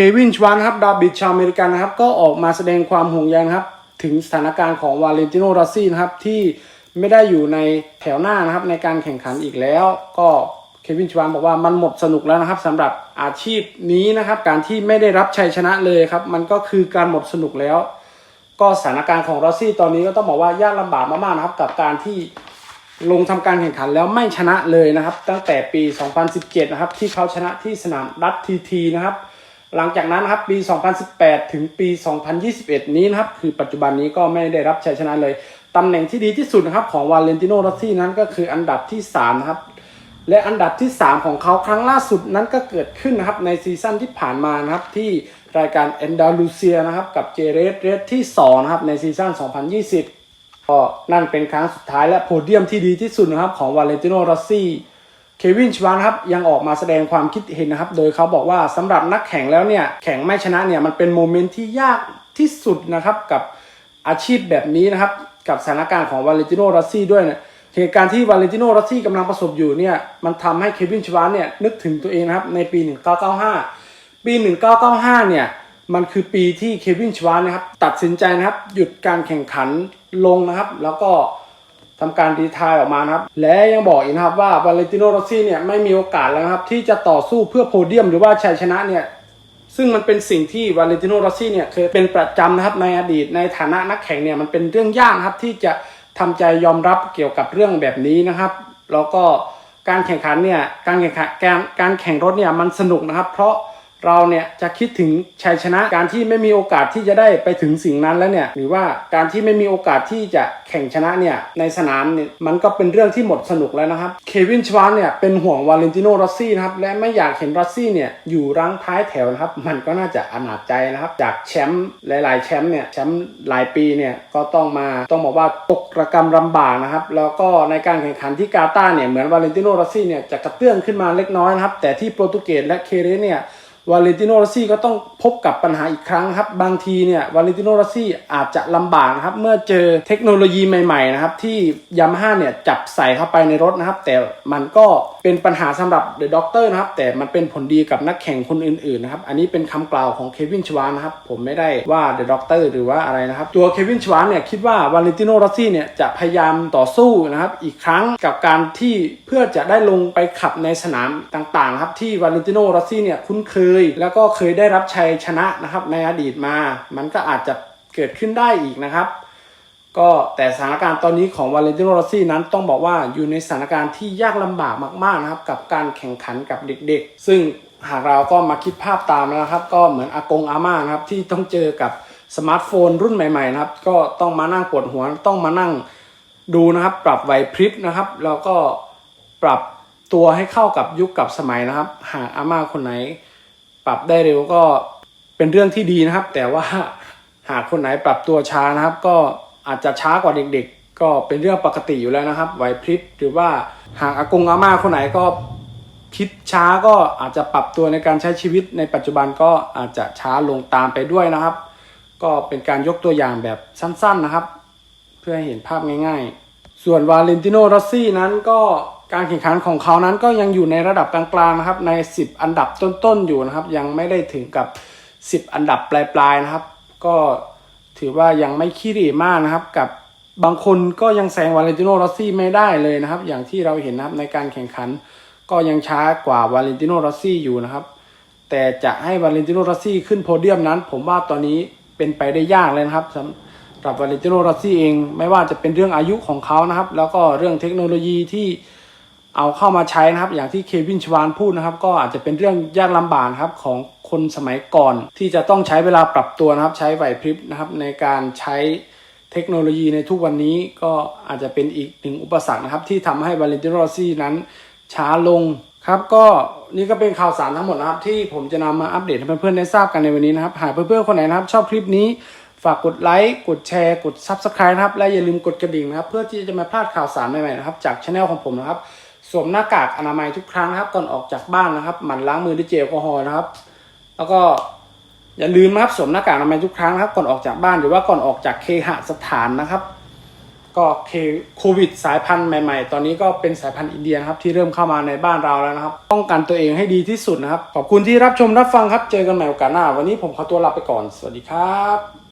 ควินชวานครับดาบิดชาวอเมริกันนะครับ ก็ออกมาแสดงความห่วงใยนะครับ ถึงสถานการณ์ของวาเลนติโนร o สซี่นะครับ ที่ไม่ได้อยู่ในแถวหน้านะครับ ในการแข่งขันอีกแล้ว ก็เควินชวานบอกว่ามันหมดสนุกแล้วนะครับสำหรับอาชีพนี้นะครับ การที่ไม่ได้รับชัยชนะเลยครับ มันก็คือการหมดสนุกแล้ว ก็สถานการณ์ของรอซี่ตอนนี้ก็ต้องบอกว่ายากลำบากมากๆนะครับ กับการที่ลงทำการแข่งขันแล้วไม่ชนะเลยนะครับ ตั้งแต่ปี 2017 นะครับ ที่เขาชนะที่สนามรัฐทีทีนะครับ หลังจากนั้นนะครับปี 2018 ถึงปี 2021 นี้นะครับ คือปัจจุบันนี้ก็ไม่ได้รับชัยชนะเลยตำแหน่งที่ดีที่สุดนะครับของวาเลนติโนรอสซี่นั้นก็คืออันดับที่3นะครับและอันดับที่ 3 ของเขาครั้งล่าสุดนั้นก็เกิดขึ้นนะครับในซีซั่นที่ผ่านมานะครับที่รายการเอนดาลูเซียนะครับกับเจเรสเรสที่2นะครับในซีซั่น 2020 ก็นั่นเป็นครั้งสุดท้ายและโพเดียมที่ดีที่สุดนะครับของวาเลนติโนรอสซี่ เควินชวานครับยังออกมาแสดงความคิดเห็นนะครับ โดยเขาบอกว่าสำหรับนักแข่งแล้วเนี่ยแข่งไม่ชนะเนี่ยมันเป็นโมเมนต์ที่ยากที่สุดนะครับกับอาชีพแบบนี้นะครับ กับสถานการณ์ของวาเลนติโนรอสซี่ด้วยเนี่ยเหตุการณ์ที่วาเลนติโนรอสซี่กำลังประสบอยู่เนี่ยมันทำให้เควินชวานเนี่ยนึกถึงตัวเองนะครับในปี 1995 ปี 1995 เนี่ยมันคือปีที่เควินชวานนะครับตัดสินใจนะครับหยุดการแข่งขันลงนะครับ แล้วก็ ทำการดีทายออกมานะครับ และยังบอกอีกนะครับว่าวาเลนติโนโรซี่เนี่ยไม่มีโอกาสแล้วครับ ที่จะต่อสู้เพื่อโพเดียมหรือว่าชัยชนะเนี่ยซึ่งมันเป็นสิ่งที่วาเลนติโนโรซี่เนี่ยเคยเป็นประจำนะครับในอดีตในฐานะนักแข่งเนี่ยมันเป็นเรื่องยากครับที่จะทำใจยอมรับเกี่ยวกับเรื่องแบบนี้นะครับ แล้วก็การแข่งขันเนี่ยการแข่งขันการการแข่งรถเนี่ยมันสนุกนะครับ เพราะ เราเนี่ยจะคิดถึงชัยชนะการที่ไม่มีโอกาสที่จะได้ไปถึงสิ่งนั้นแล้วเนี่ยหรือว่าการที่ไม่มีโอกาสที่จะแข่งชนะเนี่ยในสนามเนี่ยมันก็เป็นเรื่องที่หมดสนุกแล้วนะครับเควินชวานเนี่ยเป็นห่วงวาเลนติโนรอสซี่นะครับและไม่อยากเห็นรอสซี่เนี่ยอยู่รั้งท้ายแถวนะครับ มันก็น่าจะอนาจใจนะครับ จากแชมป์หลาย ๆ แชมป์เนี่ยแชมป์หลายปีเนี่ยก็ต้องมาต้องบอกว่าตกระกรรมลำบากนะครับ แล้วก็ในการแข่งขันที่กาตาร์เนี่ยเหมือนวาเลนติโนรอสซี่เนี่ยจะกระเตื้องขึ้นมาเล็กน้อยนะครับแต่ที่โปรตุเกสและเคเรเนี่ย วาเลนติโนรอสซี่ก็ต้องพบกับปัญหาอีกครั้งครับ บางทีเนี่ยวาเลนติโนรอสซี่อาจจะลำบากนะครับ เมื่อเจอเทคโนโลยีใหม่ๆนะครับ ที่ยามาฮ่าเนี่ยจับใส่เข้าไปในรถนะครับ แต่มันก็เป็นปัญหาสำหรับเดอะด็อกเตอร์นะครับ แต่มันเป็นผลดีกับนักแข่งคนอื่นๆนะครับ อันนี้เป็นคำกล่าวของเควินชวานนะครับ ผมไม่ได้ว่าเดอะด็อกเตอร์หรือว่าอะไรนะครับ ตัวเควินชวานเนี่ยคิดว่าวาเลนติโนรอสซี่เนี่ยจะพยายามต่อสู้นะครับ อีกครั้งกับการที่เพื่อจะได้ลงไปขับในสนามต่างๆครับที่วาเลนติโนรอสซี่เนี่ยคุ้นเคยแล้วก็เคยได้รับชัยชนะนะครับในอดีตมา มันก็อาจจะเกิดขึ้นได้อีกนะครับ ก็แต่สถานการณ์ตอนนี้ของวาเลนติโนรอซี่นั้นต้องบอกว่าอยู่ในสถานการณ์ที่ยากลำบากมากๆนะครับ กับการแข่งขันกับเด็กๆ ซึ่งหากเราก็มาคิดภาพตามนะครับ ก็เหมือนอากงอาม่านะครับที่ต้องเจอกับสมาร์ทโฟนรุ่นใหม่ๆนะครับ ก็ต้องมานั่งปวดหัวต้องมานั่งดูนะครับ ปรับไหวพริบนะครับ แล้วก็ปรับตัวให้เข้ากับยุคกับสมัยนะครับ หากอาม่าคนไหน ปรับได้เร็วก็เป็นเรื่องที่ดีนะครับ แต่ว่าหากคนไหนปรับตัวช้านะครับ ก็อาจจะช้ากว่าเด็กๆ ก็เป็นเรื่องปกติอยู่แล้วนะครับไหวพริบหรือว่าหากอากงอาม่าคนไหนก็คิดช้าก็อาจจะปรับตัวในการใช้ชีวิตในปัจจุบันก็อาจจะช้าลงตามไปด้วยนะครับ ก็เป็นการยกตัวอย่างแบบสั้นๆนะครับ เพื่อให้เห็นภาพง่าย ๆ ส่วนวาเลนติโนรอสซี่นั้นก็ การแข่งขันของเขานั้นก็ยังอยู่ในระดับกลางๆนะครับใน 10 อันดับต้นๆอยู่นะครับ ยังไม่ได้ถึงกับ 10 อันดับปลายๆนะครับ ก็ถือว่ายังไม่ขี้เหร่มากนะครับ กับบางคนก็ยังแซงวาเลนติโนรอสซี่ไม่ได้เลยนะครับ อย่างที่เราเห็นนะครับในการแข่งขัน ก็ยังช้ากว่าวาเลนติโนรอสซี่อยู่นะครับ แต่จะให้วาเลนติโนรอสซี่ขึ้นโพเดียมนั้น ผมว่าตอนนี้เป็นไปได้ยากเลยนะครับสำหรับวาเลนติโนรอสซี่เอง ไม่ว่าจะเป็นเรื่องอายุของเขานะครับ แล้วก็เรื่องเทคโนโลยีที่ เอาเข้ามาใช้นะครับ อย่างที่เควินชวานพูดนะครับ ก็อาจจะเป็นเรื่องยากลำบากครับของคนสมัยก่อน ที่จะต้องใช้เวลาปรับตัวนะครับ ใช้ไหวพริบนะครับ ในการใช้เทคโนโลยีในทุกวันนี้ก็อาจจะเป็นอีกหนึ่งอุปสรรคนะครับ ที่ทำให้วาเลนติโนรซี่นั้นช้าลงครับก็นี่ก็เป็นข่าวสารทั้งหมดนะครับ ที่ผมจะนำมาอัปเดตให้เพื่อนๆได้ทราบกันในวันนี้นะครับ หากเพื่อนๆคนไหนนะครับ ชอบคลิปนี้ฝากกดไลค์กดแชร์ กด Subscribe นะครับ และอย่าลืมกดกระดิ่งนะครับ เพื่อที่จะไม่พลาดข่าวสารใหม่ๆนะครับ จากช anel ของผมนะครับ สวมหน้ากากอนามัยทุกครั้งนะครับ ก่อนออกจากบ้านนะครับ หมั่นล้างมือด้วยเจลแอลกอฮอล์นะครับ แล้วก็อย่าลืมนะครับสวมหน้ากากอนามัยทุกครั้งนะครับ ก่อนออกจากบ้านหรือว่าก่อนออกจากเคหสถานนะครับ ก็เคโควิดสายพันธุ์ใหม่ ๆ ตอนนี้ก็เป็นสายพันธุ์อินเดียครับที่เริ่มเข้ามาในบ้านเราแล้วนะครับ ป้องกันตัวเองให้ดีที่สุดนะครับ ขอบคุณที่รับชมรับฟังครับ เจอกันใหม่โอกาสหน้า วันนี้ผมขอตัวลาไปก่อน สวัสดีครับ